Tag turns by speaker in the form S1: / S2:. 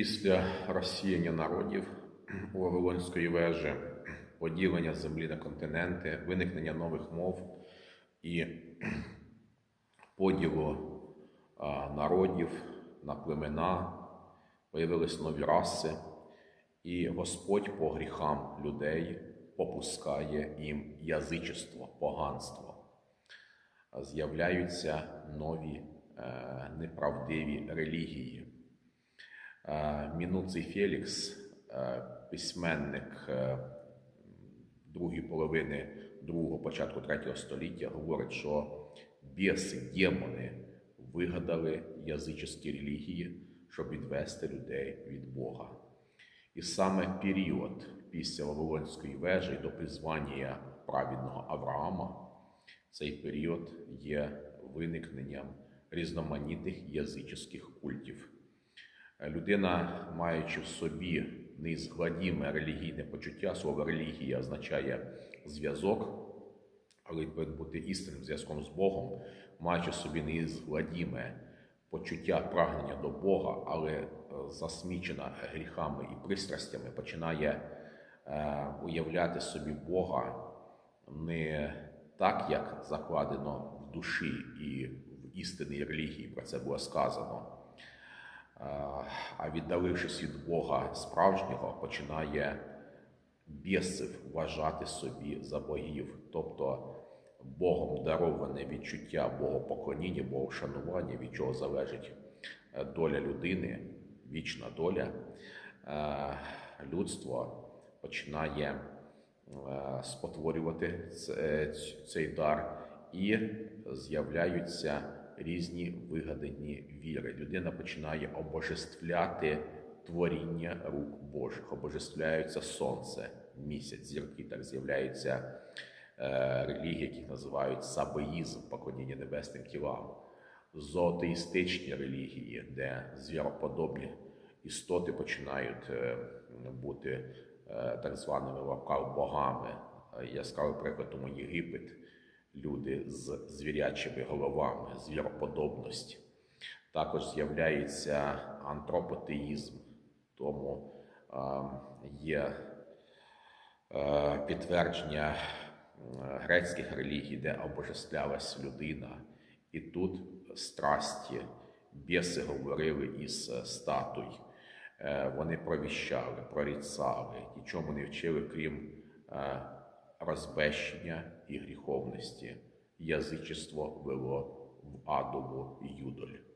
S1: Після розсіяння народів у Вавилонської вежі, поділення землі на континенти, виникнення нових мов і поділу народів на племена, появились нові раси, і Господь по гріхам людей попускає їм язичество, поганство. З'являються нові е, неправдиві релігії. Мінуций Фелікс, письменник другої половини другого, початку третього століття, говорить, що біси, демони вигадали язичні релігії, щоб відвести людей від Бога. І саме період після Вавилонської вежі до призвання праведного Авраама, цей період є виникненням різноманітних язичних культів. Людина, маючи в собі неізгладіме релігійне почуття, слово релігія означає зв'язок, але повинен бути істинним зв'язком з Богом, маючи в собі неізгладіме почуття прагнення до Бога, але е, засмічена гріхами і пристрастями, починає е, уявляти собі Бога не так, як закладено в душі і в істинній релігії, про це було сказано. А віддалившись від Бога справжнього, починає бісів вважати собі за богів, тобто Богом дароване відчуття Богопоклоніння, Богошанування, від чого залежить е, доля людини, вічна доля, е, людство починає е, спотворювати цей дар і з'являються різні вигадані віри. Людина починає обожествляти творіння рук Божих, обожествляються сонце, місяць, зірки, так з'являються е, релігії, які називають сабеїзм, поклоніння небесним тілам, зоотеїстичні релігії, де звіроподобні істоти починають е, бути е, так званими в богами. Е, Яскравий приклад тому Єгипет, люди з звірячими головами, звіроподобність. Також з'являється антропотеїзм, тому є підтвердження грецьких релігій, де обожествлялась людина, і тут страсті, біси говорили із е, статуй. Е, Вони провіщали, прорицали, нічому не вчили, крім е, розбещення і гріховності. Язичество вело в адову юдоль.